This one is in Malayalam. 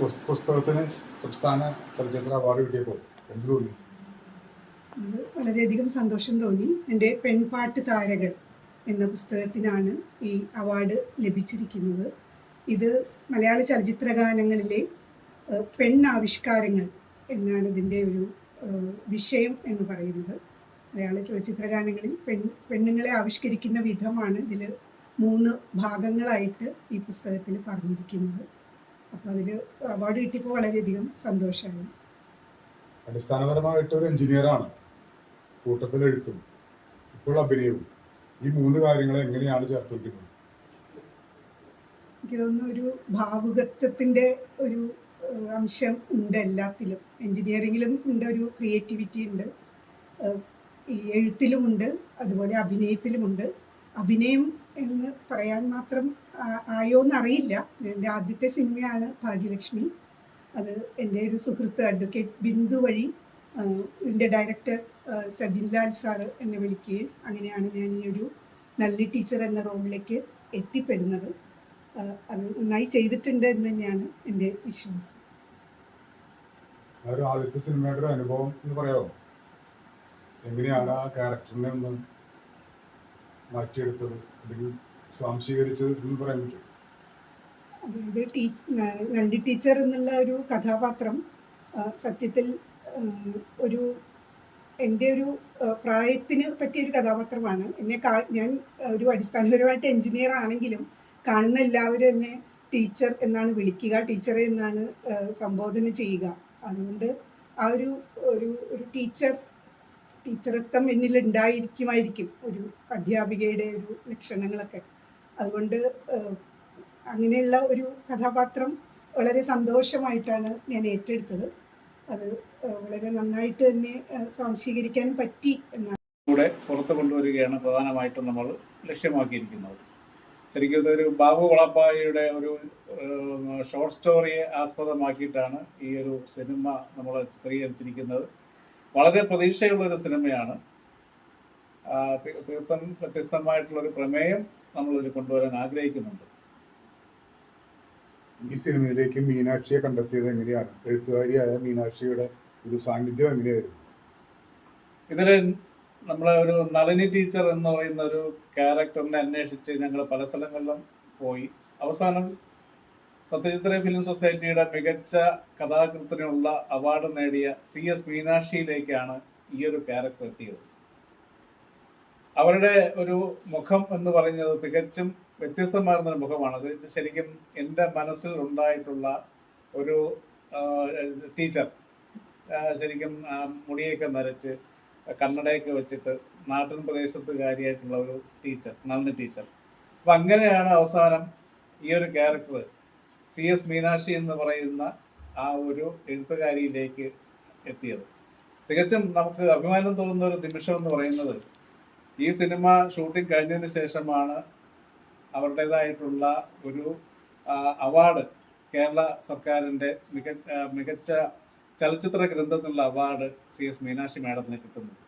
പുസ്- പുസ്തകത്തിന് സംസ്ഥാന ചലച്ചിത്ര അവാർഡ് കിട്ടിയപ്പോൾ എന്ത് തോന്നി? വളരെയധികം സന്തോഷം തോന്നി. എന്റെ പെൺപാട്ട് താരകൾ എന്ന പുസ്തകത്തിനാണ് ഈ അവാർഡ് ലഭിച്ചിരിക്കുന്നത്. ഇത് മലയാള ചലച്ചിത്ര ഗാനങ്ങളിലെ പെൺ പെണ്ണാവിഷ്കാരങ്ങൾ എന്നാണ് ഇതിന്റെ ഒരു വിഷയം എന്ന് പറയുന്നത്. മലയാള ചലച്ചിത്ര ഗാനങ്ങളിൽ പെൺ പെണ്ണുങ്ങളെ ആവിഷ്കരിക്കുന്ന വിധമാണ് ഇതിൽ മൂന്ന് ഭാഗങ്ങളായിട്ട് ഈ പുസ്തകത്തിൽ പറഞ്ഞിരിക്കുന്നത്. അപ്പോൾ അതിൽ അവാർഡ് കിട്ടിയപ്പോൾ വളരെയധികം സന്തോഷമായി അടിസ്ഥാനപരമായിട്ട് ഒരു എഞ്ചിനീയറാണ് കൂട്ടത്തിൽ എഴുത്തും ഇപ്പോൾ അഭിനയവും. ഈ മൂന്ന് കാര്യങ്ങളെ എങ്ങനെയാണ് ചേർത്ത് വയ്ക്കുന്നത് എനിക്ക് തോന്നുന്നു ഒരു ഭാവുകത്വത്തിന്റെ ഒരു അംശം ഉണ്ട് എല്ലാത്തിലും. എൻജിനീയറിങ്ങിലും ഉണ്ട് ഒരു ക്രിയേറ്റിവിറ്റി ഉണ്ട്. ഈ എഴുത്തിലുമുണ്ട് അതുപോലെ അഭിനയത്തിലുമുണ്ട് അഭിനയം എന്ന് പറയാൻ മാത്രം ആയോ എന്നറിയില്ല. എന്റെ ആദ്യത്തെ സിനിമയാണ് ഭാഗ്യലക്ഷ്മി. അത് എന്റെ ഒരു സുഹൃത്ത് അഡ്വക്കേറ്റ് ബിന്ദു വഴി ഇതിന്റെ ഡയറക്ടർ സജിൻ ലാൽ സാറ് എന്നെ വിളിക്കുകയും അങ്ങനെയാണ് ഞാൻ ഈ ഒരു നല്ല ടീച്ചർ എന്ന റോളിലേക്ക് എത്തിപ്പെടുന്നത്. അത് നന്നായി ചെയ്തിട്ടുണ്ട് എന്ന് തന്നെയാണ് എന്റെ വിശ്വാസം. ആദ്യത്തെ സിനിമയുടെ അനുഭവം എന്ന് പറയാമോ? എങ്ങനെയാണ് ആ ക്യാരക്ടറിനെ ഒന്ന് മാറ്റിയെടുത്തത്. അല്ലെങ്കിൽ സ്വാംശീകരിച്ചത് എന്ന് പറയാൻ പറ്റും. അതായത് ടീച്ച് നണ്ടി ടീച്ചർ എന്നുള്ള ഒരു കഥാപാത്രം സത്യത്തിൽ ഒരു എന്റെ ഒരു പ്രായത്തിന് പറ്റിയ ഒരു കഥാപാത്രമാണ്. എന്നെ കാ ഞാൻ ഒരു അടിസ്ഥാനപരമായിട്ട് എഞ്ചിനീയർ ആണെങ്കിലും കാണുന്ന എല്ലാവരും എന്നെ ടീച്ചർ എന്നാണ് വിളിക്കുക ടീച്ചറെ എന്നാണ് സംബോധന ചെയ്യുക. അതുകൊണ്ട് ആ ഒരു ഒരു ടീച്ചർ ടീച്ചറത്വം എന്നിൽ ഉണ്ടായിരിക്കുമായിരിക്കും ഒരു അധ്യാപികയുടെ ഒരു ലക്ഷണങ്ങളൊക്കെ. അതുകൊണ്ട് അങ്ങനെയുള്ള ഒരു കഥാപാത്രം വളരെ സന്തോഷമായിട്ടാണ് ഞാൻ ഏറ്റെടുത്തത്. അത് വളരെ നന്നായിട്ട് തന്നെ സ്വാംശീകരിക്കാൻ പറ്റി എന്നാണ്. കൂടെ പുറത്ത് കൊണ്ടുവരികയാണ് പ്രധാനമായിട്ടും നമ്മൾ ലക്ഷ്യമാക്കിയിരിക്കുന്നത്. ശരിക്കും ഇതൊരു ബാബു വളപ്പായിയുടെ ഒരു ഷോർട്ട് സ്റ്റോറിയെ ആസ്പദമാക്കിയിട്ടാണ് ഈ ഒരു സിനിമ നമ്മൾ ചിത്രീകരിച്ചിരിക്കുന്നത്. വളരെ പ്രതീക്ഷയുള്ള ഒരു സിനിമയാണ്. തീർത്ഥം വ്യത്യസ്തമായിട്ടുള്ള ഒരു പ്രമേയം നമ്മൾ നമ്മളിതിൽ കൊണ്ടുവരാൻ ആഗ്രഹിക്കുന്നുണ്ട്. ഈ സിനിമയിലേക്ക് മീനാക്ഷിയെ കണ്ടെത്തിയത് എങ്ങനെയാണ്? എഴുത്തുകാരിയായ മീനാക്ഷിയുടെ ഒരു സാന്നിധ്യം എങ്ങനെയായിരുന്നു? ഇതിൽ നമ്മളെ ഒരു നളിനി ടീച്ചർ എന്ന് പറയുന്ന ഒരു ക്യാരക്ടറിനെ അന്വേഷിച്ച് ഞങ്ങൾ പല സ്ഥലങ്ങളിലും പോയി. അവസാനം സത്യജിത്ര ഫിലിം സൊസൈറ്റിയുടെ മികച്ച കഥാകൃത്തിനുള്ള അവാർഡ് നേടിയ സി എസ് മീനാക്ഷിയിലേക്കാണ് ഈ ഒരു ക്യാരക്ടർ എത്തിയത്. അവരുടെ ഒരു മുഖം എന്ന് പറയുന്നത് തികച്ചും വ്യത്യസ്തമായിരുന്നൊരു മുഖമാണ്. അത് ശരിക്കും എന്റെ മനസ്സിൽ ഉണ്ടായിട്ടുള്ള ഒരു ടീച്ചർ ശരിക്കും മുടിയൊക്കെ നരച്ച് കണ്ണടയൊക്കെ വെച്ചിട്ട് നാട്ടിൻ പ്രദേശത്തുകാരിയായിട്ടുള്ള ഒരു ടീച്ചർ നന്ദി ടീച്ചർ. അപ്പം അങ്ങനെയാണ് അവസാനം ഈ ഒരു ക്യാരക്ടർ സി എസ് മീനാക്ഷി എന്ന് പറയുന്ന ആ ഒരു എഴുത്തുകാരിയിലേക്ക് എത്തിയത്. തികച്ചും നമുക്ക് അഭിമാനം തോന്നുന്ന ഒരു നിമിഷം എന്ന് പറയുന്നത് ഈ സിനിമ ഷൂട്ടിംഗ് കഴിഞ്ഞതിന് ശേഷമാണ് അവരുടേതായിട്ടുള്ള ഒരു അവാർഡ് കേരള സർക്കാരിന്റെ മിക മികച്ച ചലച്ചിത്ര ഗ്രന്ഥത്തിനുള്ള അവാർഡ് സി എസ് മീനാക്ഷി മാഡത്തിന് കിട്ടുന്നത്.